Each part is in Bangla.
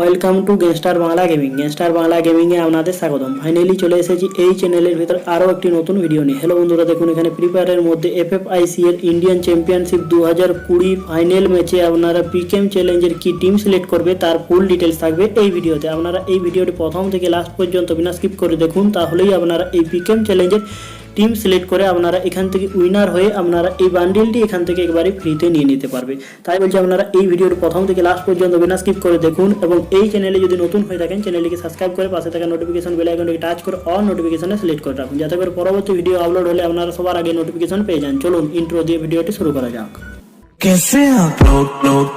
Welcome to gangster Bangla gaming gangster Bangla গেমিংয়ে আপনাদের স্বাগতম। ফাইনালি চলে এসেছি এই চ্যানেলের ভিতর আরও একটি নতুন ভিডিও নিয়ে। হ্যালো বন্ধুরা, দেখুন এখানে ফ্রি ফায়ারের মধ্যে এফ এফ এর ইন্ডিয়ান চ্যাম্পিয়নশিপ দু হাজার কুড়ি ফাইনাল ম্যাচে আপনারা পিকেম চ্যালেঞ্জের কি টিম সিলেক্ট করবে তার ফুল ডিটেলস থাকবে এই ভিডিওতে আপনারা এই ভিডিওটি প্রথম থেকে লাস্ট পর্যন্ত বিনা স্কিপ করে দেখুন, তাহলেই আপনারা এই পিকেম চ্যালেঞ্জের টিম সিলেক্ট করে আপনারা এখান থেকে উইনার হয়ে আপনারা এই বান্ডিলটি এখান থেকে একবারে ফ্রিতে নিয়ে নিতে পারবে তাই বলছি আপনারা এই ভিডিওর প্রথম থেকে লাস্ট পর্যন্ত বিনা স্কিপ করে দেখুন এবং এই চ্যানেলে যদি নতুন হয়ে থাকেন চ্যানেলটিকে সাবস্ক্রাইব করে পাশে থাকা নোটিফিকেশন বেল আইকনটিকে টাচ করে অল নোটিফিকেশনে সিলেক্ট করে রাখুন যাতে করে পরবর্তী ভিডিও আপলোড হলে আপনারা সবার আগে নোটিফিকেশন পেয়ে যান চলুন ইন্ট্রো দিয়ে ভিডিওটি শুরু করা যাক कैसे आप लोग लोग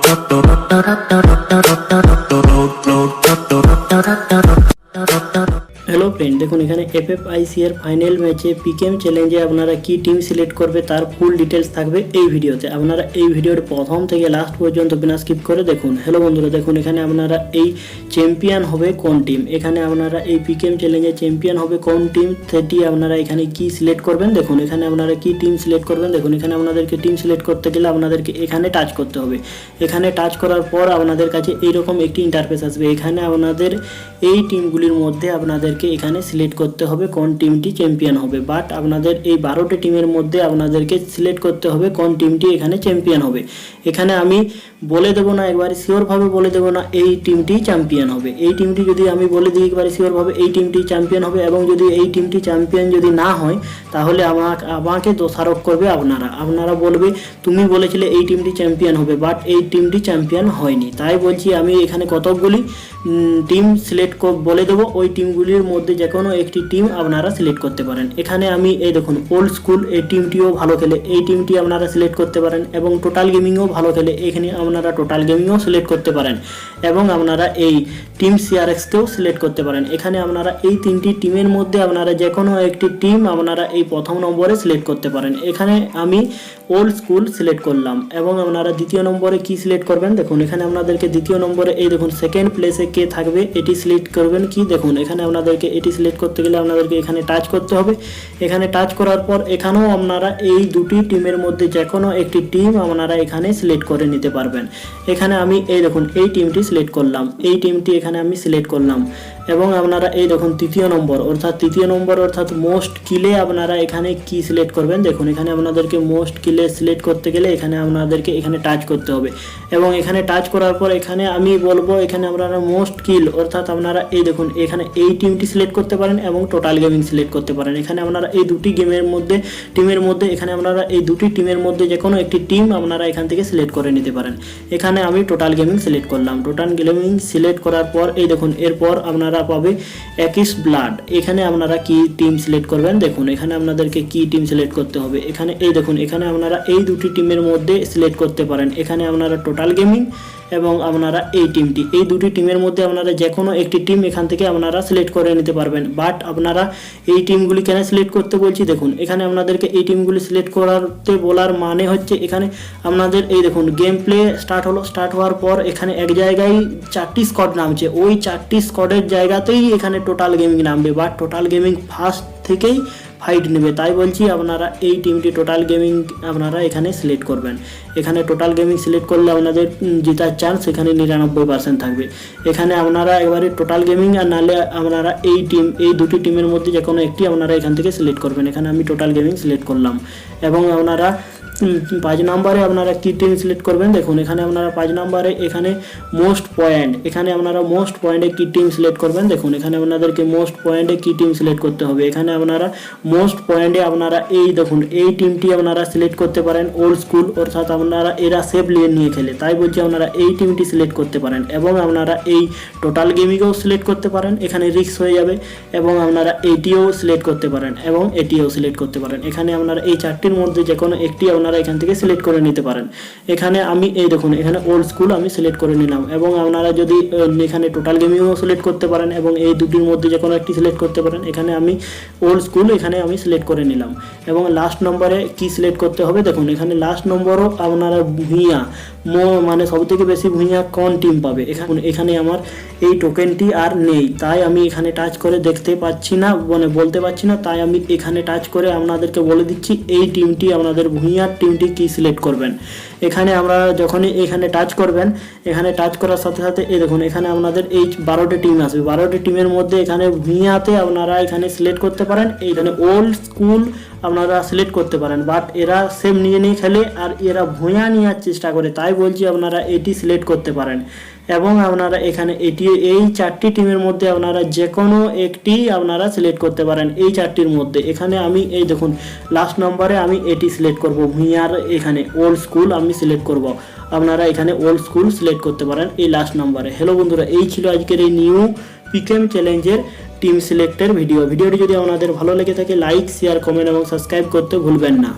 দেখুন, এখানে এফ এফ আইসি এর ফাইনাল ম্যাচে পিকেম চ্যালেঞ্জে আপনারা কি টিম সিলেক্ট করবে তার ফুল ডিটেলস থাকবে এই ভিডিওতে। আপনারা এই ভিডিওর প্রথম থেকে লাস্ট পর্যন্ত বিনা স্কিপ করে দেখুন। হ্যালো বন্ধুরা, দেখুন, এখানে আপনারা এই চ্যাম্পিয়ন হবে কোন টিম এখানে আপনারা এই পিকেম চ্যালেঞ্জে চ্যাম্পিয়ন হবে কোন টিম সেটি আপনারা এখানে কি সিলেক্ট করবেন? দেখুন, এখানে আপনারা কি টিম সিলেক্ট করবেন? দেখুন, এখানে আপনাদেরকে টিম সিলেক্ট করতে গেলে আপনাদেরকে এখানে টাচ করতে হবে। এখানে টাচ করার পর আপনাদের কাছে এইরকম একটি ইন্টারফেস আসবে। এখানে আপনাদের এই টিমগুলির মধ্যে আপনাদেরকে এখানে সিলেক্ট করতে হবে কোন টিমটি চ্যাম্পিয়ন হবে। বাট আপনাদের এই বারোটি টিমের মধ্যে আপনাদেরকে সিলেক্ট করতে হবে কোন টিমটি এখানে চ্যাম্পিয়ন হবে। এখানে আমি বলে দেবো না, একবারে শিওরভাবে বলে দেবো না এই টিমটি চ্যাম্পিয়ন হবে। এই টিমটি যদি আমি বলে দিই, একবারে শিওরভাবে এই টিমটি চ্যাম্পিয়ন হবে এবং যদি এই টিমটি চ্যাম্পিয়ন যদি না হয়, তাহলে আমাকে আমাকে দোষারোপ করবে আপনারা। আপনারা বলবে, তুমি বলেছিলে এই টিমটি চ্যাম্পিয়ন হবে, বাট এই টিমটি চ্যাম্পিয়ন হয়নি। তাই বলছি আমি এখানে কতকগুলি টিম সিলেক্ট বলে দেবো। ওই টিমগুলির মধ্যে যে কোনো একটি টিম আপনারা সিলেক্ট করতে পারেন। এখানে আমি এই দেখুন ওল্ড স্কুল এই টিমটিও ভালো খেলে, এই টিমটি আপনারা সিলেক্ট করতে পারেন এবং টোটাল গেমিংও ভালো খেলে, এখানে আপনারা টোটাল গেমিংও সিলেক্ট করতে পারেন এবং আপনারা এই টিম সিআরএক্সকেও সিলেক্ট করতে পারেন। এখানে আপনারা এই তিনটি টিমের মধ্যে আপনারা যে কোনো একটি টিম আপনারা এই প্রথম নম্বরে সিলেক্ট করতে পারেন। এখানে আমি ওল্ড স্কুল সিলেক্ট করলাম এবং আপনারা দ্বিতীয় নম্বরে কি সিলেক্ট করবেন? দেখুন, এখানে আপনাদেরকে দ্বিতীয় নম্বরে এই দেখুন সেকেন্ড প্লেসে কে থাকবে, এটি সিলেক্ট করবেন কি? দেখুন, এখানে আপনাদেরকে এটি সিলেক্ট করতে গেলে আপনাদেরকে এখানে টাচ করতে হবে। এখানে টাচ করার পর এখানেও আপনারা এই দুটি টিমের মধ্যে যে কোনো একটি টিম আপনারা এখানে সিলেক্ট করে নিতে পারবেন। এখানে আমি এই দেখুন, এই টিমটি সিলেক্ট করলাম। এই টিমটি এখানে আমি সিলেক্ট করলাম। এবং আপনারা এই দেখুন তৃতীয় নম্বর, অর্থাৎ তৃতীয় নম্বর অর্থাৎ মোস্ট কিলে আপনারা এখানে কি সিলেক্ট করবেন? দেখুন, এখানে আপনাদেরকে মোস্ট কিলে সিলেক্ট করতে গেলে এখানে আপনাদেরকে এখানে টাচ করতে হবে। এবং এখানে টাচ করার পর এখানে আমি বলব, এখানে আপনারা মোস্ট কিল অর্থাৎ আপনারা এই দেখুন, এখানে এই টিমটি সিলেক্ট করতে পারেন এবং টোটাল গেমিং সিলেক্ট করতে পারেন। এখানে আপনারা এই দুটি গেমের মধ্যে টিমের মধ্যে, এখানে আপনারা এই দুটি টিমের মধ্যে যে কোনো একটি টিম আপনারা এখান থেকে সিলেক্ট করে নিতে পারেন। এখানে আমি টোটাল গেমিং সিলেক্ট করলাম। টোটাল গেমিং সিলেক্ট করার পর, এই দেখুন, এরপর আপনারা পাবে একিস ব্লাড এখানে আপনারা কি টিম সিলেক্ট করবেন? দেখুন, এখানে আপনাদেরকে কি টিম সিলেক্ট করতে হবে? এখানে, এই দেখুন, এখানে আপনারা এই দুটি টিমের মধ্যে সিলেক্ট করতে পারেন। এখানে আপনারা টোটাল গেমিং এবং আপনারা এই টিমটি এই দুটি টিমের মধ্যে আপনারা যে কোনো একটি টিম এখান থেকে আপনারা সিলেক্ট করে নিতে পারবেন। বাট আপনারা এই টিমগুলি কেন সিলেক্ট করতে বলছি? দেখুন, এখানে আপনাদেরকে এই টিমগুলি সিলেক্ট করাতে বলার মানে হচ্ছে এখানে আপনাদের এই দেখুন গেম প্লে স্টার্ট হলো স্টার্ট হওয়ার পর এখানে এক জায়গায় চারটি স্কট নামছে। ওই চারটি স্কটের জায়গাতেই এখানে টোটাল গেমিং নামবে। বাট টোটাল গেমিং ফার্স্ট থেকেই ফাইট নেবে। তাই বলছি আপনারা এই টিমটি টোটাল গেমিং আপনারা এখানে সিলেক্ট করবেন। এখানে টোটাল গেমিং সিলেক্ট করলে আপনাদের জেতার চান্স এখানে নিরানব্বই পার্সেন্ট থাকবে। এখানে আপনারা একবারে টোটাল গেমিং আর নাহলে আপনারা এই টিম এই দুটি টিমের মধ্যে যে কোনো একটি আপনারা এখান থেকে সিলেক্ট করবেন। এখানে আমি টোটাল গেমিং সিলেক্ট করলাম। এবং আপনারা পাঁচ নাম্বারে আপনারা কি টিম সিলেক্ট করবেন? দেখুন, এখানে আপনারা পাঁচ নাম্বারে, এখানে মোস্ট পয়েন্ট, এখানে আপনারা মোস্ট পয়েন্টে কি টিম সিলেক্ট করবেন? দেখুন, এখানে আপনাদেরকে মোস্ট পয়েন্টে কি টিম সিলেক্ট করতে হবে। এখানে আপনারা মোস্ট পয়েন্টে আপনারা এই, দেখুন, এই টিমটি আপনারা সিলেক্ট করতে পারেন ওল্ড স্কুল, অর্থাৎ আপনারা এরা সেফ লিয়ে নিয়ে খেলে। তাই বলছি আপনারা এই টিমটি সিলেক্ট করতে পারেন এবং আপনারা এই টোটাল গেমিংও সিলেক্ট করতে পারেন, এখানে রিক্স হয়ে যাবে এবং আপনারা এইটিও সিলেক্ট করতে পারেন এবং এটিও সিলেক্ট করতে পারেন। এখানে আপনারা এই চারটির মধ্যে যে কোনো একটি আপনারা এখান থেকে সিলেক্ট করে নিতে পারেন। এখানে আমি, এই দেখুন, এখানে ওল্ড স্কুল আমি সিলেক্ট করে নিলাম এবং আপনারা যদি এখানে টোটাল গেমিংও সিলেক্ট করতে পারেন এবং এই দুটির মধ্যে যে কোনো একটি সিলেক্ট করতে পারেন, এখানে আমি ওল্ড স্কুল এখানে আমি সিলেক্ট করে নিলাম। এবং লাস্ট নম্বরে কি সিলেক্ট করতে হবে? দেখুন, এখানে লাস্ট নম্বরও আপনারা ভুঁইয়া মানে সব থেকে বেশি ভুঁইয়া কোন টিম পাবে? এখানে এখানে আমার এই টোকেনটি আর নেই। তাই আমি এখানে টাচ করে দেখতে পাচ্ছি না মানে বলতে পারছি না, তাই আমি এখানে টাচ করে আপনাদেরকে বলে দিচ্ছি, এই টিমটি আপনাদের ভুঁইয়ার টিমটি কি সিলেক্ট করবেন। এখানে আমরা যখনই এখানে টাচ করবেন, এখানে টাচ করার সাথে সাথে এই দেখুন, এখানে আপনাদের এই বারোটি টিম আসবে বারোটি টিমের মধ্যে এখানে ভিয়াতে আপনারা এখানে সিলেক্ট করতে পারেন এইখানে ওল্ড স্কুল আপনারা সিলেক্ট করতে পারেন। বাট এরা সেম নিয়ে নিয়ে খেলে আর এরা ভূঁয়া নেওয়ার চেষ্টা করে, তাই বলছি আপনারা এটি সিলেক্ট করতে পারেন। এবং আপনারা এখানে এটি, এই চারটি টিমের মধ্যে আপনারা যে কোনো একটি আপনারা সিলেক্ট করতে পারেন এই চারটির মধ্যে। এখানে আমি, এই দেখুন লাস্ট নম্বরে আমি এটি সিলেক্ট করব। ভুঁইয়ার এখানে ওল্ড স্কুল আমি সিলেক্ট করব। আপনারা এখানে ওল্ড স্কুল সিলেক্ট করতে পারেন এই লাস্ট নম্বরে হ্যালো বন্ধুরা, এই ছিল আজকের এই নিউ পিকেম চ্যালেঞ্জের টিম সিলেক্টের ভিডিও ভিডিওটি যদি আপনাদের ভালো লেগে থাকে লাইক শেয়ার কমেন্ট এবং সাবস্ক্রাইব করতে ভুলবেন না।